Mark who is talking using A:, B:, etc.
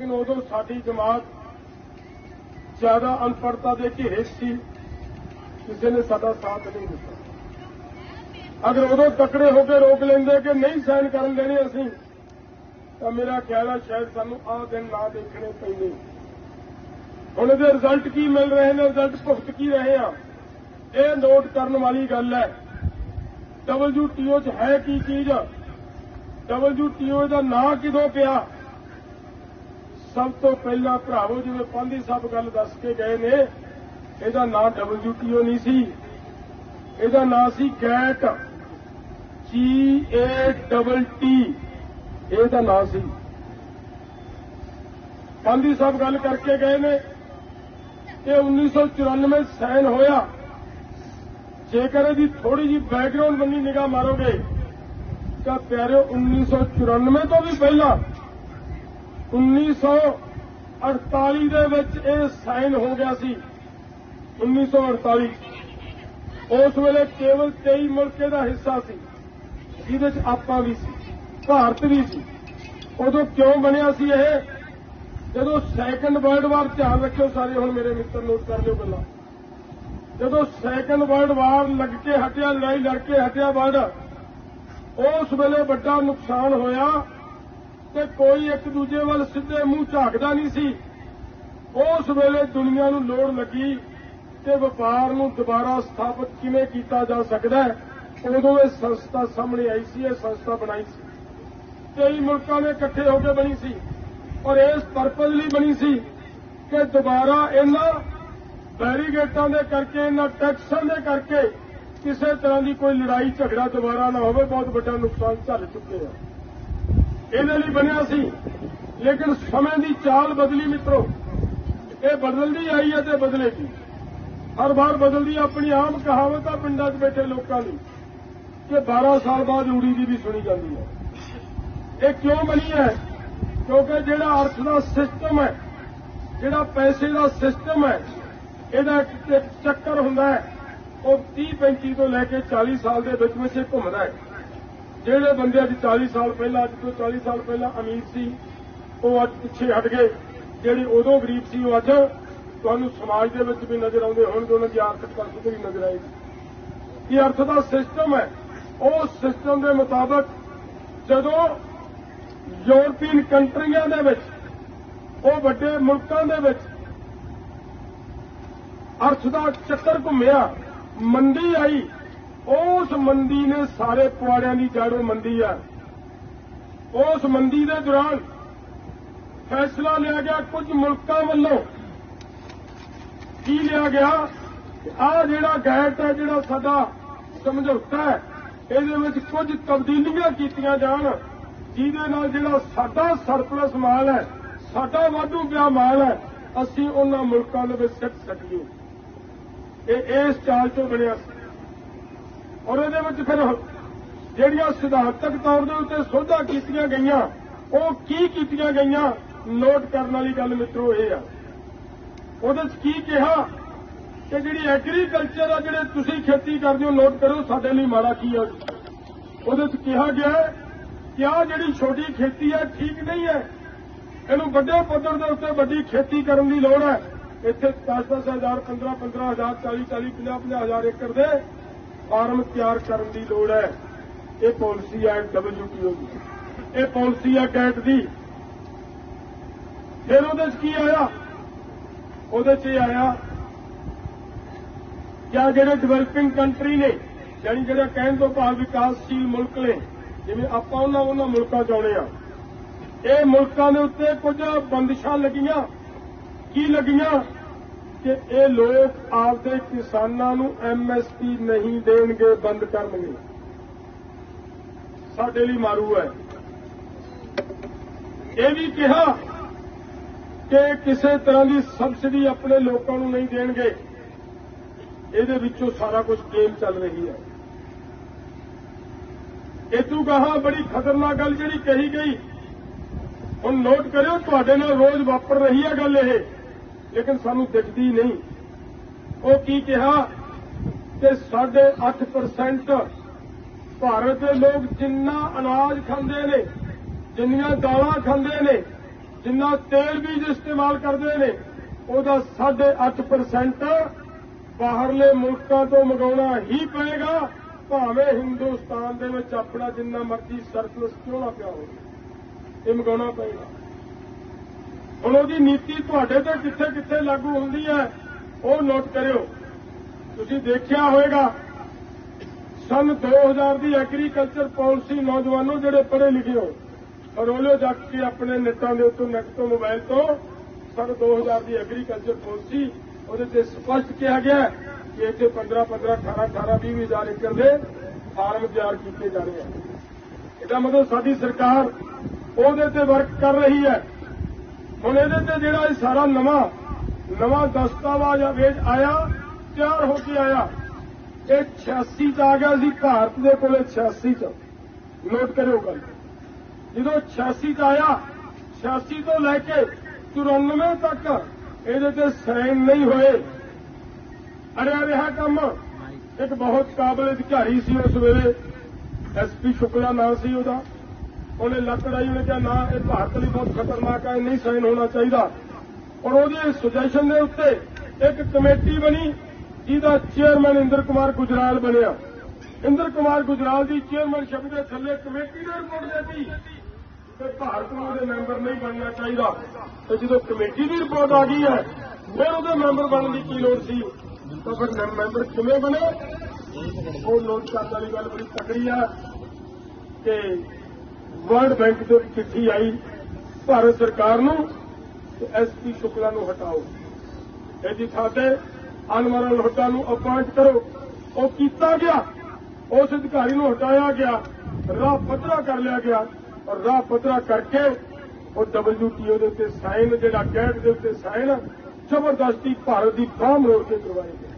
A: ਲੇਕਿਨ ਉਦੋਂ ਸਾਡੀ ਜਮਾਤ ਜ਼ਿਆਦਾ ਅਨਪੜਤਾ ਦੇ ਘੇਰੇ ਸੀ ਕਿਸੇ ਨੇ ਸਾਡਾ ਸਾਥ ਨਹੀਂ ਦਿੱਤਾ। ਅਗਰ ਉਦੋਂ ਤਕੜੇ ਹੋ ਕੇ ਰੋਕ ਲੈਂਦੇ ਕਿ ਨਹੀਂ ਸਾਈਨ ਕਰਨ ਦੇਣੇ ਅਸੀਂ, ਤਾਂ ਮੇਰਾ ਖਿਆਲ ਹੈ ਸ਼ਾਇਦ ਸਾਨੂੰ ਆਹ ਦਿਨ ਨਾ ਦੇਖਣੇ ਪੈਂਦੇ। ਹੁਣ ਇਹਦੇ ਰਿਜ਼ਲਟ ਕੀ ਮਿਲ ਰਹੇ ਨੇ? ਰਿਜ਼ਲਟ ਭੁਗਤ ਕੀ ਰਹੇ ਆ? ਇਹ ਨੋਟ ਕਰਨ ਵਾਲੀ ਗੱਲ ਹੈ WTO 'ਚ ਹੈ ਕੀ ਚੀਜ਼? WTO ਦਾ ਨਾਂ ਕਿਦੋਂ ਪਿਆ? ਸਭ ਤੋਂ ਪਹਿਲਾਂ ਭਰਾਵੋ, ਜਿਵੇਂ ਪਾਂਦੀ ਸਾਹਿਬ ਗੱਲ ਦੱਸ ਕੇ ਗਏ ਨੇ, ਇਹਦਾ ਨਾਂ WTO ਨਹੀਂ ਸੀ। ਇਹਦਾ ਨਾਂ ਸੀ ਗੈਟ ਜੀ ਏ ਡਬਲ ਟੀ ਇਹਦਾ ਨਾਂ ਸੀ। ਪਾਂਦੀ ਸਾਹਿਬ ਗੱਲ ਕਰਕੇ ਗਏ ਨੇ, ਇਹ 1994 ਸਾਈਨ ਹੋਇਆ। ਜੇਕਰ ਇਹਦੀ ਥੋੜੀ ਜੀ ਬੈਕਗ੍ਰਾਉਂਡ ਬੰਨੀ ਨਿਗਾਹ ਮਾਰੋਗੇ, ਤਾਂ ਪਿਆਰਿਓ 1994 ਤੋਂ ਵੀ ਪਹਿਲਾਂ 1948 ਦੇ ਵਿੱਚ ਇਹ ਸਾਈਨ ਹੋ ਗਿਆ ਸੀ। 1948 ਉਸ ਵੇਲੇ ਕੇਵਲ 23 ਮੁਲਕ ਦਾ ਹਿੱਸਾ ਸੀ। ਜਿਹਦੇ ਚ ਆਪਾਂ ਵੀ ਸੀ, ਭਾਰਤ ਵੀ ਸੀ। ਉਦੋਂ ਕਿਉਂ ਬਣਿਆ ਸੀ ਇਹ? ਜਦੋਂ ਸੈਕੰਡ ਵਰਲਡ ਵਾਰ ਧਿਆਨ ਰੱਖਿਓ ਸਾਰੇ, ਹੁਣ ਮੇਰੇ ਮਿੱਤਰ ਨੋਟ ਕਰ ਲਿਓ ਗੱਲਾਂ। ਜਦੋਂ ਸੈਕੰਡ ਵਰਲਡ ਵਾਰ ਲੱਗ ਕੇ ਹਟਿਆ, ਲੜਾਈ ਲੜ ਕੇ ਹਟਿਆ ਬਾਅਦ ਉਸ ਵੇਲੇ ਵੱਡਾ ਨੁਕਸਾਨ ਹੋਇਆ। ਤੇ ਕੋਈ ਇੱਕ ਦੂਜੇ ਵੱਲ ਸਿੱਧੇ ਮੂੰਹ ਝਾਕਦਾ ਨਹੀਂ ਸੀ। ਉਸ ਵੇਲੇ ਦੁਨੀਆ ਨੂੰ ਲੋੜ ਲੱਗੀ ਕਿ ਵਪਾਰ ਨੂੰ ਦੁਬਾਰਾ ਸਥਾਪਿਤ ਕਿਵੇਂ ਕੀਤਾ ਜਾ ਸਕਦਾ ਹੈ। ਉਦੋਂ ਇਹ ਸੰਸਥਾ ਸਾਹਮਣੇ ਆਈ ਸੀ, ਇਹ ਸੰਸਥਾ ਬਣਾਈ ਸੀ। ਕਈ ਮੁਲਕਾਂ ਨੇ ਇਕੱਠੇ ਹੋ ਕੇ ਬਣੀ ਸੀ ਔਰ ਇਸ ਪਰਪਸ ਲਈ ਬਣੀ ਸੀ ਕਿ ਦੁਬਾਰਾ ਇਹਨਾਂ ਬੈਰੀਗੇਟਾਂ ਦੇ ਕਰਕੇ, ਇਹਨਾਂ ਟੈਕਸਾਂ ਦੇ ਕਰਕੇ ਕਿਸੇ ਤਰ੍ਹਾਂ ਦੀ ਕੋਈ ਲੜਾਈ ਝਗੜਾ ਦੁਬਾਰਾ ਨਾ ਹੋਵੇ, ਬਹੁਤ ਵੱਡਾ ਨੁਕਸਾਨ ਝੱਲ ਚੁੱਕੇ ਆ। ਇਹਦੇ ਲਈ ਬਣਿਆ ਸੀ। ਲੇਕਿਨ ਸਮੇਂ ਦੀ ਚਾਲ ਬਦਲੀ ਮਿੱਤਰੋ, ਇਹ ਬਦਲਦੀ ਆਈ ਹੈ ਤੇ ਬਦਲੇਗੀ। ਹਰ ਵਾਰ ਬਦਲਦੀ ਆਪਣੀ ਆਮ ਕਹਾਵਤ ਆ ਪਿੰਡਾਂ 'ਚ ਬੈਠੇ ਲੋਕਾਂ ਦੀ, ਕਿ 12 ਸਾਲ ਬਾਅਦ ਰੂੜੀ ਦੀ ਵੀ ਸੁਣੀ ਜਾਂਦੀ ਹੈ। ਇਹ ਕਿਉਂ ਬਣੀ ਹੈ? ਕਿਉਂਕਿ ਜਿਹੜਾ ਅਰਥ ਦਾ ਸਿਸਟਮ ਹੈ, ਜਿਹੜਾ ਪੈਸੇ ਦਾ ਸਿਸਟਮ ਹੈ, ਇਹਦਾ ਚੱਕਰ ਹੁੰਦਾ ਹੈ, ਉਹ 30 35 ਤੋਂ ਲੈ ਕੇ 40 ਸਾਲ ਦੇ ਵਿੱਚ ਵਿੱਚ ਘੁੰਮਦਾ ਹੈ। ਜਿਹੜੇ ਬੰਦੇ ਅੱਜ 40 ਸਾਲ ਪਹਿਲਾਂ, ਅੱਜ ਤੋਂ 40 ਸਾਲ ਪਹਿਲਾਂ ਅਮੀਰ ਸੀ, ਉਹ ਅੱਜ ਪਿੱਛੇ ਹਟ ਗਏ। ਜਿਹੜੇ ਉਦੋਂ ਗਰੀਬ ਸੀ, ਉਹ ਅੱਜ ਤੁਹਾਨੂੰ ਸਮਾਜ ਦੇ ਵਿੱਚ ਵੀ ਨਜ਼ਰ ਆਉਂਦੇ ਹੋਣਗੇ, ਉਹਨਾਂ ਦੀ ਆਰਥਿਕ ਆਰਥਿਕਤਾ ਵੀ ਨਜ਼ਰ ਆਏਗੀ। ਇਹ ਅਰਥ ਦਾ ਸਿਸਟਮ ਹੈ? ਉਸ ਸਿਸਟਮ ਦੇ ਮੁਤਾਬਕ ਜਦੋਂ ਯੂਰਪੀਅਨ ਕੰਟਰੀਆਂ ਦੇ ਵਿੱਚ, ਉਹ ਵੱਡੇ ਮੁਲਕਾਂ ਦੇ ਵਿੱਚ ਅਰਥ ਦਾ ਚੱਕਰ ਘੁੰਮਿਆ, ਮੰਦੀ ਆਈ ਉਸ ਮੰਦੀ ਨੇ ਸਾਰੇ ਪੁਆੜਿਆਂ ਦੀ ਜੜ੍ਹ ਮੰਦੀ ਆ। ਉਸ ਮੰਦੀ ਦੇ ਦੌਰਾਨ ਫੈਸਲਾ ਲਿਆ ਗਿਆ ਕੁਝ ਮੁਲਕਾਂ ਵੱਲੋਂ। ਕੀ ਲਿਆ ਗਿਆ? ਆ ਜਿਹੜਾ ਗੈਟ ਹੈ, ਜਿਹੜਾ ਸਾਡਾ ਸਮਝੌਤਾ ਹੈ, ਇਹਦੇ ਵਿੱਚ ਕੁਝ ਤਬਦੀਲੀਆਂ ਕੀਤੀਆਂ ਜਾਣ, ਜਿਹਦੇ ਨਾਲ ਜਿਹੜਾ ਸਾਡਾ ਸਰਪਲਸ ਮਾਲ ਹੈ, ਸਾਡਾ ਵਾਧੂ ਪਿਆ ਮਾਲ ਹੈ, ਅਸੀਂ ਉਹਨਾਂ ਮੁਲਕਾਂ ਦੇ ਵਿੱਚ ਸਿੱਟ ਸਕੀਏ। ਇਹ ਇਸ ਚਾਲ ਤੋਂ ਬਣਿਆ ਸੀ। ਔਰ ਇਹਦੇ ਵਿੱਚ ਫਿਰ ਜਿਹੜੀਆਂ ਸਿਧਾਂਤਕ ਤੌਰ ਦੇ ਉੱਤੇ ਸੋਧਾਂ ਕੀਤੀਆਂ ਗਈਆਂ, ਉਹ ਕੀ ਕੀਤੀਆਂ ਗਈਆਂ, ਨੋਟ ਕਰਨ ਵਾਲੀ ਗੱਲ ਮਿੱਤਰੋ ਇਹ ਆ। ਉਹਦੇ ਵਿੱਚ ਕੀ ਕਿਹਾ ਕਿ ਜਿਹੜੀ ਐਗਰੀਕਲਚਰ ਆ, ਜਿਹੜੇ ਤੁਸੀਂ ਖੇਤੀ ਕਰਦੇ ਹੋ, ਨੋਟ ਕਰੋ ਸਾਡੇ ਲਈ ਮਾੜਾ ਕੀ ਆ। ਉਹਦੇ ਵਿੱਚ ਕਿਹਾ ਗਿਆ ਕਿ ਆ ਜਿਹੜੀ ਛੋਟੀ ਖੇਤੀ ਹੈ ਠੀਕ ਨਹੀਂ ਹੈ। ਇਹਨੂੰ ਵੱਡੇ ਪੱਧਰ ਦੇ ਉੱਤੇ ਵੱਡੀ ਖੇਤੀ ਕਰਨ ਦੀ ਲੋੜ ਹੈ। ਇੱਥੇ 10-10 ਹਜ਼ਾਰ 15-15 ਹਜ਼ਾਰ 40-40 50-50 ਹਜ਼ਾਰ ਏਕੜ ਦੇ ਫਾਰਮ ਤਿਆਰ ਕਰਨ ਦੀ ਲੋੜ ਹੈ। ਇਹ ਪਾਲਿਸੀ ਹੈ WTO ਦੀ। ਇਹ ਪਾਲਿਸੀ ਹੈ ਕੈਟ ਦੀ। ਫਿਰ ਉਹਦੇ 'ਚ ਕੀ ਆਇਆ? ਉਹਦੇ 'ਚ ਇਹ ਆਇਆ ਕਿ ਜਿਹੜੇ ਡਿਵੈਲਪਿੰਗ ਕੰਟਰੀ ਨੇ, ਯਾਨੀ ਜਿਹੜਾ ਕਹਿਣ ਤੋਂ ਭਾਵ ਵਿਕਾਸਸ਼ੀਲ ਮੁਲਕ ਨੇ, ਜਿਵੇਂ ਆਪਾਂ ਉਹਨਾਂ ਉਹਨਾਂ ਮੁਲਕਾਂ 'ਚ ਆਉਣੇ ਆ। ਇਹ ਮੁਲਕਾਂ ਦੇ ਉੱਤੇ ਕੁਝ ਬੰਦਿਸ਼ਾਂ ਲੱਗੀਆਂ। ਕੀ ਲੱਗੀਆਂ? ਕਿ ਇਹ ਲੋਕ ਆਪਦੇ ਕਿਸਾਨਾਂ ਨੂੰ ਐਮਐਸਪੀ ਨਹੀਂ ਦੇਣਗੇ, ਬੰਦ ਕਰਨਗੇ। ਸਾਡੇ ਲਈ ਮਾਰੂ ਹੈ। ਇਹ ਵੀ ਕਿਹਾ ਕਿ ਕਿਸੇ ਤਰ੍ਹਾਂ ਦੀ ਸਬਸਿਡੀ ਆਪਣੇ ਲੋਕਾਂ ਨੂੰ ਨਹੀਂ ਦੇਣਗੇ। ਇਹਦੇ ਵਿੱਚੋਂ ਸਾਰਾ ਕੁਝ ਗੇਮ ਚੱਲ ਰਹੀ ਹੈ। ਇਹ ਤੋਂ ਕਹਾ ਬੜੀ ਖਤਰਨਾਕ ਗੱਲ ਜਿਹੜੀ ਕਹੀ ਗਈ। ਹੁਣ ਨੋਟ ਕਰਿਓ, ਤੁਹਾਡੇ ਨਾਲ ਰੋਜ਼ ਵਾਪਰ ਰਹੀ ਹੈ ਗੱਲ ਇਹ। ਲੇਕਿਨ ਸਾਨੂੰ ਦਿਖਦੀ ਨਹੀਂ। ਉਹ ਕੀ ਕਿਹਾ ਕਿ ਸਾਡੇ 8% ਭਾਰਤ ਦੇ ਲੋਕ ਜਿੰਨਾ ਅਨਾਜ ਖਾਂਦੇ ਨੇ, ਜਿੰਨੀਆਂ ਦਾਲਾਂ ਖਾਂਦੇ ਨੇ, ਜਿੰਨਾ ਤੇਲ ਬੀਜ ਇਸਤੇਮਾਲ ਕਰਦੇ ਨੇ, ਉਹਦਾ 8.5% ਬਾਹਰਲੇ ਮੁਲਕਾਂ ਤੋਂ ਮੰਗਾਉਣਾ ਹੀ ਪਏਗਾ, ਭਾਵੇਂ ਹਿੰਦੁਸਤਾਨ ਦੇ ਵਿੱਚ ਆਪਣਾ ਜਿੰਨਾ ਮਰਜ਼ੀ ਸਰਪਲਸ ਕਿਉਂ ਨਾ ਪਿਆ ਹੋਵੇ। ਇਹ ਮੰਗਾਉਣਾ ਪਏਗਾ। ਹੁਣ ਉਹਦੀ ਨੀਤੀ ਤੁਹਾਡੇ ਤੇ ਕਿੱਥੇ ਕਿੱਥੇ ਲਾਗੂ ਹੁੰਦੀ ਹੈ, ਉਹ ਨੋਟ ਕਰਿਓ। ਤੁਸੀਂ ਦੇਖਿਆ ਹੋਵੇਗਾ, ਸਨ 2000 ਦੀ ਐਗਰੀਕਲਚਰ ਪਾਲਿਸੀ ਨੌਜਵਾਨੋ ਜਿਹੜੇ ਪੜ੍ਹੇ ਲਿਖੇ ਹੋ ਰੋਲਿਓ ਜਾ ਕੇ ਆਪਣੇ ਨੈਟਾਂ ਦੇ ਉੱਤੋਂ ਨੈਟ ਤੋਂ ਮੋਬਾਈਲ ਤੋਂ ਸਨ 2000 ਦੀ ਐਗਰੀਕਲਚਰ ਪਾਲਿਸੀ ਉਹਦੇ ਤੇ ਸਪਸ਼ਟ ਕਿਹਾ ਗਿਆ ਕਿ ਇੱਥੇ 15 15 18 18 20 ਹਜ਼ਾਰ ਏਕੜ ਦੇ ਫਾਰਮ ਤਿਆਰ ਕੀਤੇ ਜਾਣੇ ਆ ਇਹਦਾ ਮਤਲਬ ਸਾਡੀ ਸਰਕਾਰ ਉਹਦੇ ਤੇ ਵਰਕ ਕਰ ਰਹੀ ਹੈ। ਹੁਣ ਇਹਦੇ ਤੇ ਜਿਹੜਾ ਇਹ ਸਾਰਾ ਨਵਾਂ ਨਵਾਂ ਦਸਤਾਵੇਜ਼ ਵੇਜ ਆਇਆ, ਤਿਆਰ ਹੋ ਕੇ ਆਇਆ, ਇਹ 86 ਚ ਆ ਗਿਆ ਸੀ, ਭਾਰਤ ਦੇ ਕੋਲੇ 86 ਚ। ਨੋਟ ਕਰਿਓ ਗੱਲ। ਜਦੋਂ 86 ਚ ਆਇਆ 86 ਤੋਂ ਲੈ ਕੇ 94 ਤੱਕ ਇਹਦੇ ਤੇ ਸਾਈਨ ਨਹੀਂ ਹੋਏ। ਅੜਿਆ ਰਿਹਾ ਕੰਮ। ਇੱਕ ਬਹੁਤ ਕਾਬਲ ਅਧਿਕਾਰੀ ਸੀ ਉਸ ਵੇਲੇ। ਐਸਪੀ ਸ਼ੁਕਲਾ ਨਾਂ ਸੀ ਉਹਦਾ। ਉਹਨੇ ਲੱਤ ਅੜਾਈ ਉਹਨੇ ਕਿਹਾ ਨਾ ਇਹ ਭਾਰਤ ਲਈ ਬਹੁਤ ਖਤਰਨਾਕ ਹੈ ਇਹ ਨਹੀਂ ਸਾਈਨ ਹੋਣਾ ਚਾਹੀਦਾ। ਔਰ ਉਹਦੀ ਸੁਜੈਸ਼ਨ ਦੇ ਉੱਤੇ ਇੱਕ ਕਮੇਟੀ ਬਣੀ, ਜਿਹਦਾ ਚੇਅਰਮੈਨ ਇੰਦਰ ਕੁਮਾਰ ਗੁਜਰਾਲ ਬਣਿਆ। ਇੰਦਰ ਕੁਮਾਰ ਗੁਜਰਾਲ ਦੀ ਚੇਅਰਮੈਨਸ਼ਿਪ ਦੇ ਥੱਲੇ ਕਮੇਟੀ ਨੇ ਰਿਪੋਰਟ ਦਿੱਤੀ। ਕਿ ਭਾਰਤ ਨੂੰ ਉਹਦੇ ਮੈਂਬਰ ਨਹੀਂ ਬਣਨਾ ਚਾਹੀਦਾ। ਤੇ ਜਦੋਂ ਕਮੇਟੀ ਦੀ ਰਿਪੋਰਟ ਆ ਗਈ ਹੈ, ਫਿਰ ਉਹਦੇ ਮੈਂਬਰ ਬਣਨ ਦੀ ਕੀ ਲੋੜ ਸੀ? ਤਾਂ ਫਿਰ ਮੈਂਬਰ ਕਿਵੇਂ ਬਣੇ? ਉਹ ਨੋਟ ਕਰਨ ਵਾਲੀ ਗੱਲ ਬੜੀ ਤਕੜੀ ਆ ਕਿ ਵਰਲਡ ਬੈਂਕ ਤੋਂ ਚਿੱਠੀ ਆਈ ਭਾਰਤ ਸਰਕਾਰ ਨੂੰ ਕਿ ਐਸਪੀ ਸ਼ੁਕਲਾ ਨੂੰ ਹਟਾਓ। ਇਹਦੀ ਥਾਂ ਤੇ ਅਨਵਰਨ ਲੋਟਾ ਨੂੰ ਅਪਾਇੰਟ ਕਰੋ। ਉਹ ਕੀਤਾ ਗਿਆ। ਉਸ ਅਧਿਕਾਰੀ ਨੂੰ ਹਟਾਇਆ ਗਿਆ। ਰਾਹ ਪੱਧਰਾ ਕਰ ਲਿਆ ਗਿਆ। ਔਰ ਰਾਹ ਪੱਧਰਾ ਕਰਕੇ ਉਹ WTO ਦੇ ਉੱਤੇ ਸਾਈਨ, ਜਿਹੜਾ ਗੈਟ ਦੇ ਉੱਤੇ ਸਾਈਨ, ਜ਼ਬਰਦਸਤੀ ਭਾਰਤ ਦੀ ਬਾਹ ਮਰੋੜ ਕੇ ਕਰਵਾਏ ਗਏ।